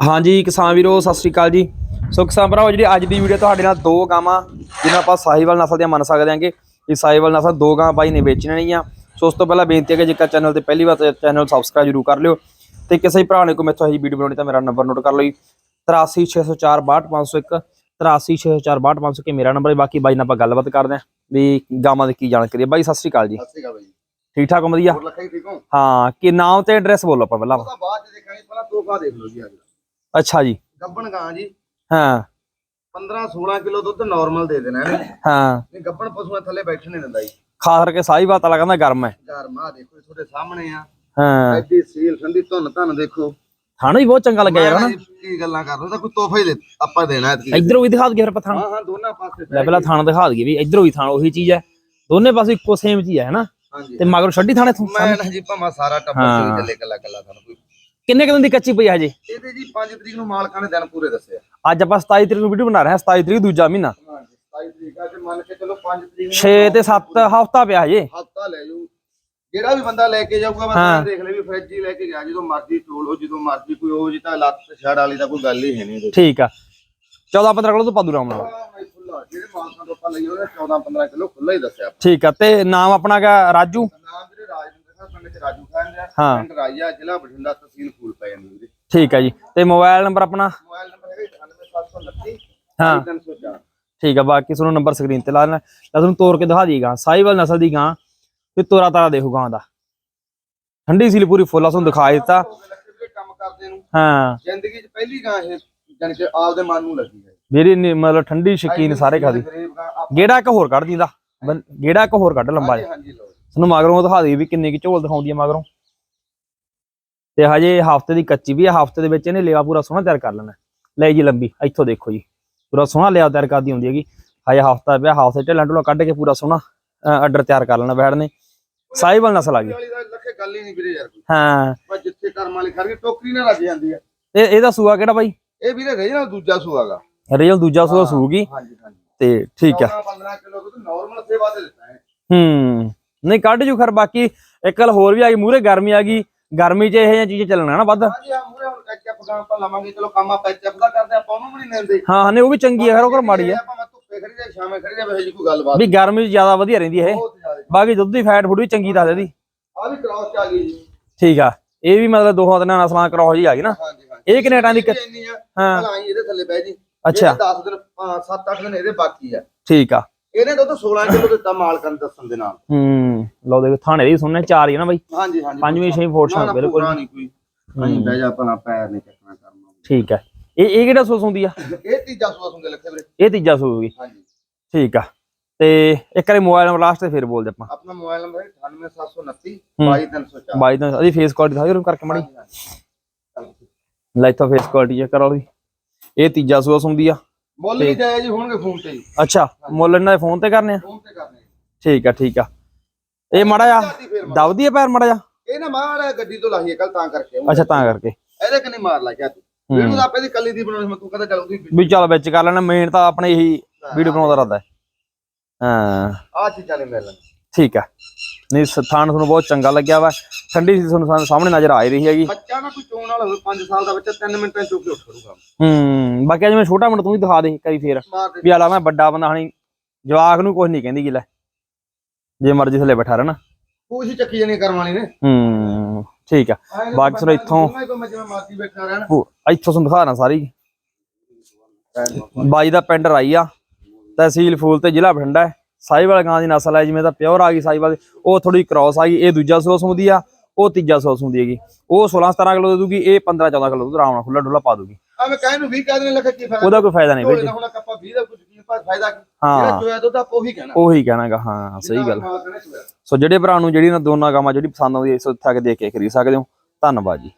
ਹਾਂਜੀ ਕਿਸਾਨ ਵੀਰੋ ਸਤਿ ਸ੍ਰੀ ਅਕਾਲ ਜੀ। ਸੋ ਕਿਸਾਨ ਭਰਾਓ ਜਿਹੜੀ ਅੱਜ ਦੀ ਵੀਡੀਓ ਤੁਹਾਡੇ ਨਾਲ ਦੋ ਗਾਵਾਂ ਜਿਹਨਾਂ ਆਪਾਂ ਸਾਹੀਵਾਲ ਨਸਲ ਦੀਆਂ ਮੰਨ ਸਕਦੇ ਹਾਂਗੇ। ਇਹ ਸਾਹੀਵਾਲ ਨਸਲ ਦੋ ਗਾਂ ਬਾਈ ਨੇ ਵੇਚਣੀਆਂ ਨੇਗੀਆਂ। ਸੋ ਉਸ ਤੋਂ ਪਹਿਲਾਂ ਬੇਨਤੀ ਹੈ ਕਿ ਜੇਕਰ ਚੈਨਲ ਤੇ ਪਹਿਲੀ ਵਾਰ ਚੈਨਲ ਸਬਸਕ੍ਰਾਈਬ ਜ਼ਰੂਰ ਕਰ ਲਿਓ ਤੇ ਕਿਸੇ ਭਰਾ ਨੇ ਕੋਈ ਮੈਥੋਂ ਇਹ ਵੀਡੀਓ ਬਣਾਉਣੀ ਤਾਂ ਮੇਰਾ ਨੰਬਰ ਨੋਟ ਕਰ ਲਓ ਜੀ। 8360462501 8360462501 ਕਿ ਮੇਰਾ ਨੰਬਰ ਹੈ। ਬਾਕੀ ਬਾਈ ਨਾਲ ਆਪਾਂ ਗੱਲਬਾਤ ਕਰਦੇ ਆਂ ਵੀ ਗਾਵਾਂ ਦੀ ਕੀ ਜਾਣਕਾਰੀ ਹੈ। ਬਾਈ ਸਤਿ ਸ੍ਰੀ ਅਕਾਲ ਜੀ। ਸਤਿ ਸ਼੍ਰੀ ਅਕਾਲ ਬਾਈ ਠੀਕ ਠਾਕ ਹੋ? ਵਧੀਆ? ਹੋ? ਕਿ ਨਾਮ ਤੇ ਐਡਰੈਸ ਬੋਲੋ ਆਪਾਂ ਪਹਿਲਾਂ। ਬਾਅਦ ਚ ਦੇਖਾਂਗੇ ਪਹਿਲਾਂ ਤੋਹਫਾ ਦੇਖ ਲਓ ਜੀ ਅੱਜ। ਅੱਛਾ ਜੀ। ਗੱਬਣ ਗਾਂ ਜੀ। ਹਾਂ। 15 16 ਕਿਲੋ ਦੁੱਧ ਨਾਰਮਲ ਦੇ ਦੇਣਾ ਇਹਨੇ। ਹਾਂ। ਇਹ ਗੱਬਣ ਪਸ਼ੂਆਂ ਥੱਲੇ ਬੈਠਣ ਨਹੀਂ ਦਿੰਦਾ ਜੀ। ਖਾਸ ਕਰਕੇ ਸਾਹੀਵਾਲ ਤਾਂ ਕਹਿੰਦਾ ਗਰਮ ਹੈ। ਗਰਮ ਆ ਦੇਖੋ ਇਹ ਤੁਹਾਡੇ ਸਾਹਮਣੇ ਆ। ਹਾਂ। ਐਡੀ ਸੀਲ ਠੰਡੀ ਧੁੰਨ ਧੰਨ ਦੇਖੋ। ਥਾਣਾ ਵੀ ਬਹੁਤ ਚੰਗਾ ਲੱਗਿਆ ਯਾਰ ਹਨਾ? ਮੈਂ ਕੀ ਗੱਲਾਂ ਕਰ ਰਹੇ ਤਾਂ ਕੋਈ ਤੋਹਫਾ ਹੀ ਦੇ ਆਪਾਂ ਦੇਣਾ ਐਤਕੀ। ਇਧਰੋਂ ਵੀ ਦਿਖਾ ਦਈਏ ਫਿਰ ਪਥਾਣ ਹਾਂ ਹਾਂ ਦੋਨਾਂ ਪਾਸੇ ਲੈ ਪਹਿਲਾਂ ਥਾਣਾ ਦਿਖਾ ਦਈਏ ਵੀ ਇਧਰੋਂ ਵੀ ਥਾਣ ਉਹੀ ਚੀਜ਼ ਹੈ। ਦੋਨੇ ਪਾਸੇ ਇੱਕੋ ਸੇਮ ਚੀਜ਼ ਹੈ ਹਨਾ? ਤੇ ਮਗਰ ਛੱਡੀ ਥਾਣੇ ਤੋਂ ਮੈਂ ਨਾ ਜੀ ਭਾਵੇਂ ਸਾਰਾ ਟੱਬਰ ਹਾਂ। ਚੱਲੇ ਕੱਲਾ ਕੱਲਾ ਤੁਹਾਨੂੰ ਕੋਈ ਕਿੰਨੇ ਕੁ ਦਿਨ ਦੀ ਕੱਚੀ ਪਈ ਹੈ ਹਜੇ? ਇਹਦੇ ਜੀ 5 ਤਰੀਕ ਨੂੰ ਮਾਲਕਾਂ ਨੇ ਦਿਨ ਪੂਰੇ ਦੱਸਿਆ ਅੱਜ ਆਪਾਂ 27 ਤਰੀਕ ਨੂੰ ਵੀਡੀਓ ਬਣਾ ਰਹੇ ਹਾਂ 27 ਤਰੀਕ ਦੂਜਾ ਮਹੀਨਾ। ਹਾਂਜੀ 27 ਤਰੀਕ ਅੱਜ ਮੰਨ ਕੇ ਚਲੋ 5 ਤਰੀਕ ਨੂੰ 6 ਤੇ 7 ਹਫਤਾ ਪਿਆ ਹਫਤਾ ਲੈ ਜਿਹੜਾ ਵੀ ਬੰਦਾ ਲੈ ਕੇ ਜਾਊਗਾ ਹਾਂ। ਬੰਦਾ ਦੇਖ ਲੈ ਵੀ ਫ੍ਰਿਜ ਹੀ ਲੈ ਕੇ ਗਿਆ ਜਦੋਂ ਮਰਜ਼ੀ ਤੋਲੋ ਜਦੋਂ ਮਰਜ਼ੀ ਕੋਈ ਉਹ ਜੀ ਤਾਂ ਲੱਤ ਛੜ ਵਾਲੀ ਦਾ ਕੋਈ ਗੱਲ ਹੀ ਹੈ ਨਹੀਂ ਠੀਕ ਆ। 14 15 ਕਿਲੋ ਤੋਂ ਪਾਦੂ ਰਾਮ ਨਾਲ। ਜਿਹੜੇ ਮਾਲਕਾਂ ਤੋਂ ਆਪਾਂ ਲਈ ਉਹਨੇ 14 15 ਕਿਲੋ ਖੁੱਲਾ ਹੀ ਦੱਸਿਆ ਠੀਕ ਆ ਤੇ ਨਾਮ ਆਪਣਾ ਗਾ ਰਾਜੂ? ਨਾਮ ਪਿੰਡ ਚ ਰਾਜੂ ਖਾਨ ਦਾ ਹਾਂ। ਪਿੰਡ ਰਾਜਾ ਜ਼ਿਲ੍ਹਾ ਬਠਿੰਡਾ ਤਹਿਸੀਲ ਫੂਲ ਪੈ ਜਾਂਦੀ ਵੀਰੇ। ਠੀਕ ਆ ਜੀ। ਤੇ ਮੋਬਾਈਲ ਨੰਬਰ ਆਪਣਾ? ਮੋਬਾਈਲ ਨੰਬਰ ਹੈਗਾ 98729 ਹਾਂ। 304 ਠੀਕ ਆ ਬਾਕੀ ਤੁਹਾਨੂੰ ਨੰਬਰ ਸਕਰੀਨ ਤੇ ਲਾ ਦੇਣਾ। ਤਾਂ ਤੁਹਾਨੂੰ ਤੋੜ ਕੇ ਦਿਖਾ ਦਈਗਾ ਸਾਈਵਾਲ ਨਸਲ ਦੀ ਗਾਂ ਤੇ ਤੋਰਾ ਤਾਰਾ ਦੇਖੋ ਗਾਂ ਦਾ। ਠੰਡੀ ਸੀਲ ਪੂਰੀ ਫੁੱਲਾ ਤੁਹਾਨੂੰ ਦਿਖਾ ਦਿੱਤਾ। ਵੀਰੇ ਕੰਮ ਕਰਦੇ ਨੂੰ ਹਾਂ। ਜ਼ਿੰਦਗੀ 'ਚ ਪਹਿਲੀ ਗਾਂ ਇਹ ਜਾਣੀ ਕਿ ਆਪਦੇ ਮਨ ਨੂੰ ਲੱਗੀ ਹੈ। ਮੇਰੀ ਨੀ- ਮਤਲਬ ਠੰਡੀ ਸ਼ਕੀਨ ਸਾਰੇ ਖਾਦੀ ਗਰੀਬ ਗਾਂ ਆਪ- ਗੇੜਾ ਇੱਕ ਹੋਰ ਕੱਢ ਦਿੰਦਾ। ਗੇੜਾ ਇੱਕ ਹੋਰ ਕੱਢ ਲੰਬਾ ਜਿਹਾ। ਹਾਂਜੀ ਜੀ। ਤੁਹਾਨੂੰ ਮਗਰੋਂ ਦਿਖਾ ਦੇ ਵੀ ਕਿੰਨੇ ਕੀ ਝੋਲ ਦਿਖਾਉਂਦੀ ਆ ਮਗਰੋਂ। ਤੇ ਹਜੇ ਹਫ਼ਤੇ ਦੀ ਕੱਚੀ ਵੀ ਆ ਹਫ਼ਤੇ ਦੇ ਵਿੱਚ ਇਹਨੇ ਲਿਆ ਪੂਰਾ ਸੋਹਣਾ ਤਿਆਰ ਕਰ ਲੈਣਾ। ਲੈ ਜੀ ਲੰਬੀ ਇੱਥੋਂ ਦੇਖੋ ਜੀ। ਪੂਰਾ ਸੋਹਣਾ ਲਿਆ ਤਿਆਰ ਕਰਦੀ ਹੁੰਦੀ ਹੈਗੀ। ਹਜੇ ਹਫਤਾ ਪਿਆ ਹਫ਼ਤੇ ਢਿੱਲਾਂ ਢੁੱਲਾਂ ਕੱਢ ਕੇ ਪੂਰਾ ਸੋਹਣਾ ਆਰਡਰ ਤਿਆਰ ਕਰ ਲੈਣਾ ਬੈੜ ਨੇ। ਸਾਈਬਲ ਨਸਲ ਆ ਗਈ। ਵਾਲੀ ਦਾ ਲੱਖੇ ਗੱਲ ਹੀ ਨਹੀਂ ਵੀਰੇ ਯਾਰ ਹਾਂ। ਜਿੱਥੇ ਕਰਮ ਵਾਲੀ ਖੜ ਗਈ ਟੋਕਰੀ ਨਾਲ ਲੱਗ ਜਾਂਦੀ ਹੈ ਇਹ ਇਹਦਾ ਸੂਆ ਕਿਹੜਾ ਬਾਈ? ਇਹ ਵੀਰੇ ਰਹੀ ਨਾ ਦੂਜਾ ਸੂਆਗਾ ਰੀਅਲ ਦੂਜਾ ਸੂਆ ਸੂਗੀ। ਹਾਂਜੀ ਹਾਂਜੀ। ਤੇ ਠੀਕ ਆ। 15 ਕਿਲੋ ਦੁੱਧ ਨਾਰਮਲ ਸੇਵਾ ਤੇ ਦਿੱਤਾ ਹੈ। ਹੂੰ। ਨਹੀਂ ਕੱਢ ਜੂ ਖਰ ਬਾਕੀ ਇੱਕ ਗੱਲ ਹੋਰ ਵੀ ਆ ਗਈ ਮੂਰੇ ਗਰਮੀ ਆ ਗਈ ਗਰਮੀ 'ਚ ਇਹੋ ਜਿਹੀਆਂ ਚੀਜ਼ਾਂ ਚੱਲਣਾ ਨਾ ਵੱਧ। ਹਾਂਜੀ ਆ ਮੂਰੇ ਹੁਣ ਕੱਚਾ ਪਕਾਮ ਆਪਾਂ ਲਵਾਂਗੇ ਚਲੋ ਕੰਮ ਆਪਾਂ ਪੈਚ ਦਾ ਕਰਦੇ ਆਪਾਂ ਉਹਨੂੰ ਵੀ ਨਹੀਂ ਲੈਂਦੇ ਹਾਂ ਨਹੀਂ ਉਹ ਵੀ ਚੰਗੀ ਆ ਖਰ ਉਹ ਕਰ ਮਾੜੀ ਆ। ਆਪਾਂ ਮੈਂ ਧੁੱਪੇ ਖੜੀ ਜਾ ਸ਼ਾਮੇ ਖੜੀ ਜਾ ਵੇ ਜੀ ਕੋਈ ਗੱਲਬਾਤ ਵੀ ਗਰਮੀ 'ਚ ਜ਼ਿਆਦਾ ਵਧੀਆ ਰਹਿੰਦੀ ਇਹ। ਬਹੁਤ ਜ਼ਿਆਦਾ। ਬਾਕੀ ਦੁੱਧ ਦੀ ਫੈਟ ਫੂਡ ਵੀ ਚੰਗੀ ਦੱਸ ਇਹਦੀ। ਆ ਵੀ ਕ੍ਰਾਸ ਚ ਆ ਗਈ ਜੀ। ਠੀਕ ਆ ਇਹ ਵੀ ਮਤਲਬ ਦੋਹਾਂ ਦਿਨਾਂ ਨਸਲਾਂ ਕਰੋ ਜੀ ਆ ਗਈ ਨਾ। ਹਾਂਜੀ ਹਾਂਜੀ। ਇਹ ਕਿੰਨੇ ਟਾਂ ਦੀ ਹਾਂ। ਇਹਦੇ ਥੱਲੇ ਬਹਿ ਜੀ। ਅੱਛਾ। 10 ਦਿਨ 7-8 ਦਿਨ ਇਹਦੇ ਬਾਕੀ ਆ। ਠੀਕ ਆ। ਇਹਨੇ ਦੁੱਧ 16 ਕਿਲੋ ਦਿੱਤਾ ਮਾਲਕਾਂ ਨੂੰ ਦੱਸਣ ਦੇ ਨਾਲ। ਹੂੰ ਲਓ ਦੇਖੋ ਥਾਣੇ ਦੀ ਸੁਣਨੇ ਚਾਰ ਹੀ ਆ ਨਾ ਬਾਈ? ਹਾਂਜੀ ਹਾਂਜੀ ਪੰਜਵੀਂ ਛੇਵੀਂ ਫੋਰਸ਼ਨ ਬਿਲਕੁਲ। ਨਹੀਂ ਕੋਈ। ਨਹੀਂ ਬਹਿ ਜਾ ਆਪਣਾ ਪੈਰ ਨਹੀਂ ਚੱਕਣਾ ਕਰਨਾ। ਠੀਕ ਆ। ਇਹ ਇਹ ਕਿਹੜਾ ਸੂਸ ਹੁੰਦੀ ਆ? ਇਹ ਤੀਜਾ ਸੂਆ ਸੁਣਦੇ ਲੱਖੇ ਵੀਰੇ। ਇਹ ਤੀਜਾ ਸੂਗੀ ਹਾਂਜੀ। ਠੀਕ ਆ। ਤੇ ਇੱਕ ਵਾਰੀ ਮੋਬਾਈਲ ਨੰਬਰ ਲਾਸਟ ਤੇ ਫਿਰ ਬੋਲਦੇ ਆਪਾਂ। ਆਪਣਾ ਮੋਬਾਈਲ ਨੰਬਰ ਹੈ 98729 ਹੂੰ। 22304 ਬਾਈ ਦਾ ਇਹਦੀ ਫੇਸ ਕੁਆਲਿਟੀ ਦਿਖਾਓ ਕਰਕੇ ਮੜੀ। ਲੈ ਇੱਥੋਂ ਫੇਸ ਕੁਆਲਿਟੀ ਚੈੱਕ ਕਰੋ ਵੀ ਇਹ ਤੀਜਾ ਸੂਸ ਹੁੰਦੀ ਆ। ਮੁੱਲ ਵੀ ਜਾਇਆ ਜੀ ਹੋਣਗੇ ਫੋਨ ਤੇ ਜੀ ਅੱਛਾ ਮੁੱਲ ਇਹਨਾਂ ਦੇ ਫੋਨ ਤੇ ਕਰਨੇ ਆ? ਫੋਨ ਤੇ ਕਰਨੇ ਠੀਕ ਆ ਠੀਕ ਆ। ਇਹ ਮੜਾ ਜਾ ਦਬਦੀ ਆ ਪੈਰ ਮੜਾ ਜਾ ਇਹ ਨਾ ਮਾਰ ਗੱਡੀ ਤੋਂ ਲਾਹੀਏ ਕੱਲ ਤਾਂ ਕਰਕੇ ਅੱਛਾ ਤਾਂ ਕਰਕੇ। ਇਹਦੇ ਕੰਨੀ ਮਾਰ ਲਾ ਕਿਆ ਤੂੰ ਵੀਡੀਓ ਤਾਂ ਆਪੇ ਦੀ ਕੱਲੀ ਦੀ ਬਣਾਉਣੀ ਮੈਂ ਤੂੰ ਕਹਿੰਦਾ ਚੱਲ ਉਹਦੀ ਵੀ ਚੱਲ ਵਿੱਚ ਕਰ ਲੈਣਾ ਮੇਨ ਤਾਂ ਆਪਣੇ ਇਹੀ ਵੀਡੀਓ ਬਣਾਉਂਦਾ ਰਹਿੰਦਾ ਹੈ। ਹਾਂ। ਆ ਚੀਜ਼ਾਂ ਨੇ ਮਿਲਣ। ਠੀਕ ਆ। ਨਹੀਂ ਸਥਾਨ ਤੁਹਾਨੂੰ ਬਹੁਤ ਚੰਗਾ ਲੱਗਿਆ ਵਾ। ਠੰਡੀ ਸੀ ਤੁਹਾਨੂੰ ਸਾਹਮਣੇ ਨਜ਼ਰ ਆ ਰਹੀ ਹੈਗੀ। ਬੱਚਾ ਨਾ ਕੋਈ ਚੋਣ ਵਾਲਾ ਹੋਵੇ 5 ਸਾਲ ਦਾ ਬੱਚਾ 3 ਮਿੰਟਾਂ ਚ ਚੁੱਕ ਕੇ ਉੱਠ ਖੜੂਗਾ ਹੂੰ ਬਾਕੀ ਜਿਵੇਂ ਛੋਟਾ ਮੁੰਡਾ ਤੂੰ ਵੀ ਦਿਖਾ ਦੇ ਕਰੀ ਫੇਰ। ਵੀ ਆਲਾ ਮੈਂ ਵੱਡਾ ਬੰਦਾ ਹਣੀ ਜਵਾਕ ਨੂੰ ਕੁਝ ਨਹੀਂ ਕਹਿੰਦੀ ਗਿਲਾ ਜੇ ਮਰਜ਼ੀ ਥੱਲੇ ਬੈਠਾ ਰਹਿਣਾ। ਹੀ ਚੱਕੀ ਜਾਣੀ ਕਰਮ ਵਾਲੀ ਨੇ। ਹੂੰ ਠੀਕ ਆ। ਬਾਕੀ ਤਾਂ ਫਿਰ ਇੱਥੋਂ- ਇੱਥੋਂ ਤੁਹਾਨੂੰ ਦਿਖਾਣਾ ਸਾਰੀ। ਬਾਈ ਦਾ ਪਿੰਡ ਰਾਈ ਆ ਤਹਿਸੀਲ ਫੂਲ ਤੇ ਜ਼ਿਲ੍ਹਾ ਬਠਿੰਡਾ ਹੈ। ਸਾਈਵਾਲ ਗਾਂ ਦੀ ਨਸਲ ਹੈ ਜਿਵੇਂ ਤਾਂ ਪਿਓਰ ਆ ਗਈ ਸਾਈਵਾਲ ਉਹ ਥੋੜੀ ਕ੍ਰਾਸ ਆ ਗਈ ਇਹ ਦੂਜਾ ਸੋਸ ਹੁੰਦੀ ਆ ਉਹ ਤੀਜਾ ਸੋਸ ਹੁੰਦੀ ਹੈਗੀ। ਉਹ 16 17 ਕਿਲੋ ਦੇ ਦੂਗੀ ਇਹ 15 14 ਕਿਲੋ ਦੁੱਧ ਆਰਾਮ ਨਾਲ ਖੁੱਲਾ ਡੁੱਲਾ ਪਾ ਦੂਗੀ। ਆ ਮੈਂ ਕਹਿ ਨੂੰ 20 ਕਹਿ ਦੇਣੇ ਲੱਗਾ ਕੀ ਫਾਇਦਾ? ਉਹਦਾ ਕੋਈ ਫਾਇਦਾ ਨਹੀਂ ਢੋਲੇ ਵੀਰ ਦਾ ਹੁਣ ਕੱਪਾ 20 ਦਾ ਕੁਝ ਕੀ ਫਾ- ਫਾਇਦਾ ਕੀ? ਹਾਂ। ਜਿਹੜਾ ਚੋਇਆ ਦੁੱਧ ਆਪਾਂ ਉਹੀ ਕਹਿਣਾ। ਉਹੀ ਕਹਿਣਾਗਾ ਹਾਂ ਸਹੀ ਗੱਲ। ਸੋ ਜਿਹੜੇ ਭਰਾ ਨੂੰ ਜਿਹੜੀ ਨਾ ਦੋਨਾਂ ਗਾਵਾਂ ਜਿਹੜੀ ਪਸੰਦ ਆਉਂਦੀ ਹੈ ਇਸ ਉੱਥੇ ਆ ਕੇ ਦੇਖ ਕੇ ਖਰੀਦ ਸਕਦੇ ਹੋ। ਧੰਨਵਾਦ ਜੀ।